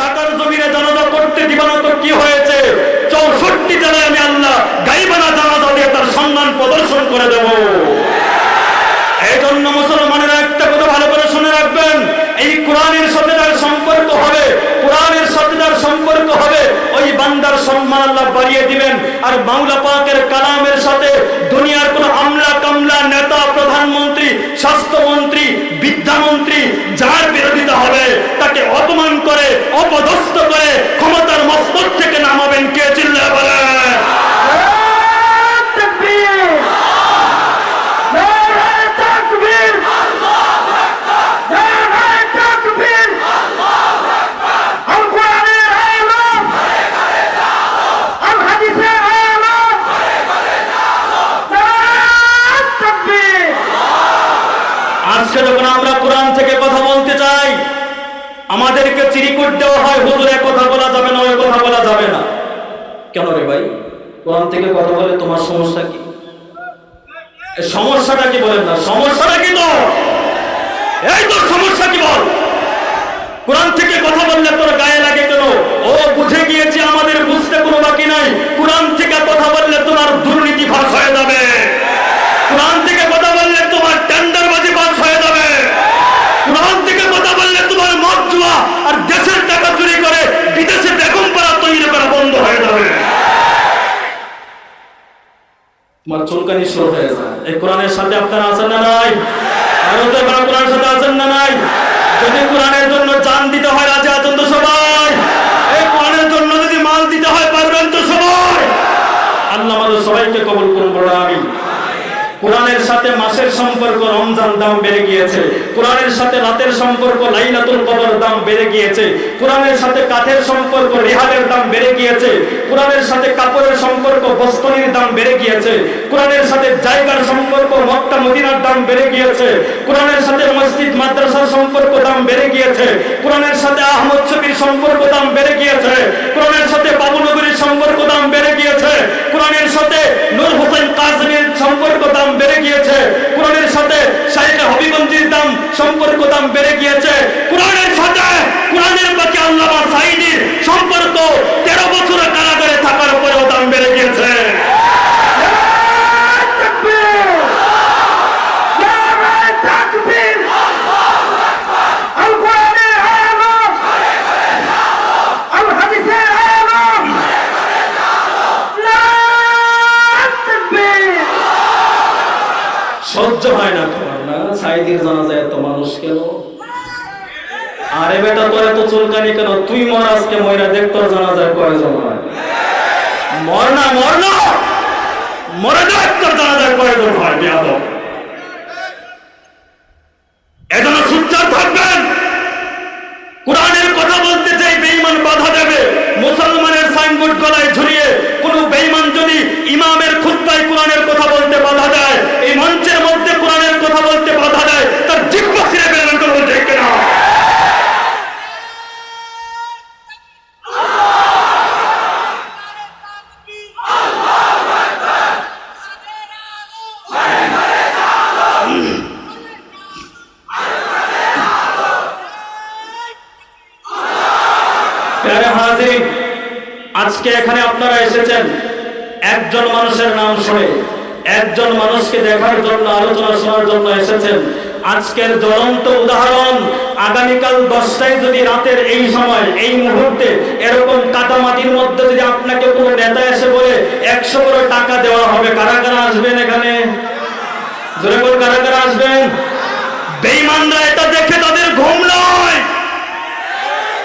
ঢাকার জমিনে জানাজা করতে দিবা না তো কি হয়েছে? চৌষট্টি জেলায় আমি আল্লাহ গাইবানা জানাজা দিয়ে তার সম্মান প্রদর্শন করে দেব। এই জন্য মুসলমানেরা একটা কথা ভালো করে শুনে রাখবেন, এই কোরআনের সাথে যার সম্পর্ক হবে, কোরআনের সাথে যার সম্পর্ক হবে, ওই বান্দার সম্মান আল্লাহ বাড়িয়ে দিবেন। আর বাংলা পাকের কালামের সাথে দুনিয়ার কোন আমলা কামলা নেতা প্রধানমন্ত্রী, স্বাস্থ্যমন্ত্রী, বিদ্যামন্ত্রী আজকে যখন আমরা কোরআন থেকে কথা বলতে চাই, আমাদেরকে চিরিকুট দেওয়া হয়, হুজুরে কথা বলা যাবে না, ওই কথা বলা যাবে না। কেন রে ভাই? কোরআন থেকে কথা বলে তোমার সমস্যা কি? সমস্যাটা কি বলেন না? সমস্যাটা কি তো এই তোর সমস্যা কি বল কোরআন থেকে কথা বললে তোর গায়ে লাগে কেন ও বুঝে গিয়েছে আমাদের বুঝতে কোনো বাকি নাই কোরআন থেকে কথা বললে তোমার দুর্নীতি ফাঁস হয়ে যাবে কোরআন থেকে কথা বললে তোমার টেন্ডারবাজি ফাঁস হয়ে যাবে কোরআন থেকে কথা বললে তোমার মদ জুয়া আর দেশের টাকা চুরি করে বিদেশে বেগম পাড়া তৈরি করা বন্ধ হয়ে যাবে তোমার চুলকানি শুরু হয়ে যায়। এই কোরআনের সাথে আপনারা আছেন না নাই? আরও কোরআনের সাথে আছেন না নাই? যদি কোরআনের জন্য চান দিতে হয় রাজা, আছেন তো সবাই এই কোরআনের জন্য যদি মাল দিতে হয় পারবেন তো সবাই আল্লাহ আমাদের সবাইকে কবুল করুন বড় আমি কোরআনের সাথে মাসের সম্পর্ক রমজান দাম বেড়ে গিয়েছে। কোরআনের সাথে রাতের সম্পর্ক লাইলাতুল কদর দাম বেড়ে গিয়েছে। কোরআনের সাথে কাঠের সম্পর্ক রেহালের দাম বেড়ে গিয়েছে। কোরআনের সাথে কাপড়ের সম্পর্ক বস্ত্রনীর দাম বেড়ে গিয়েছে। কোরআনের সাথে জায়গার সম্পর্ক মক্কা, মদিনার দাম বেড়ে গিয়েছে। কোরআনের সাথে মসজিদ, মাদ্রাসার সম্পর্ক দাম বেড়ে গিয়েছে। কোরআনের সাথে আহমদ শফির সম্পর্ক দাম বেড়ে গিয়েছে। কোরআনের সাথে বাবু নগরীর সম্পর্ক দাম বেড়ে গিয়েছে। কোরআনের সাথে নূর সহ্য হয় না তোমার, না? সাইদির জানা যায় এত মানুষ কেন? আরে বেটা, তোর এত চুলকানি কেন? তুই মর আজকে ময়রা দেখ তোর জানা যায় কয়জন হয়। মর না মর না! মরে দেখ তোর জানা যায় কয়জন হয়, বেয়াদব এজন্য সুচ্চার থাকবেন কোরআনের কথা বলতে চাই বেঈমান বাধা দেবে মুসলমানের সাইনবোর্ড গলায় ঝুলিয়ে কোন বেঈমান যদি ইমামের খুতবায় কোরআনের কথা বলতে বাধা দেয় এই মঞ্চের মধ্যে কোরআনের কথা বলতে বাধা দেয় তার জিব্বা ছিঁড়ে বেরোন করব ঠিক কিনা প্যারে হাজির। আজকে এখানে আপনারা এসেছেন। একজন মানুষের নাম শুনে, একজন মানুষকে দেখার জন্য, আলোচনা শোনার জন্য এসেছেন। আজকের জ্বলন্ত উদাহরণ, আগামীকাল দশটায় যদি রাতের এই সময়, এই মুহূর্তে এরকম কাটামাটির মধ্যে যদি আপনাকে কোনো নেতা এসে বলে, একশো করে টাকা দেওয়া হবে কারা কারা আসবেন এখানে? কারা কারা আসবেন? বেইমানরা এটা দেখে তাদের ঘুম নয়।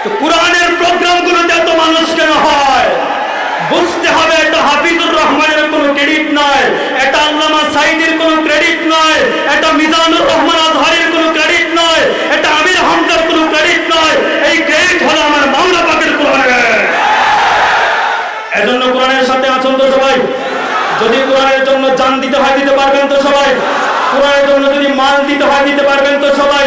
তো কোরআনের প্রোগ্রাম গুলোতে এত মানুষ কেন হয়? বুঝতে হবে, এটা হাফিজুর রহমানের কোনো ক্রেডিট নয়, এটা আল্লামা সাইদের কোনো ক্রেডিট নয়, এটা মিজানুর রহমান আজহারের কোনো ক্রেডিট নয়, এটা আমির হামজার কোনো ক্রেডিট নয়, এই ক্রেডিট হলো আমার মাওলা পাকের কোরআনের। এজন্য কোরআনের সাথে আছেন তো সবাই? যদি কোরআনের জন্য জান দিতে হয় দিতে পারবেন তো সবাই? কোরআনের জন্য যদি মাল দিতে হয় দিতে পারবেন তো সবাই?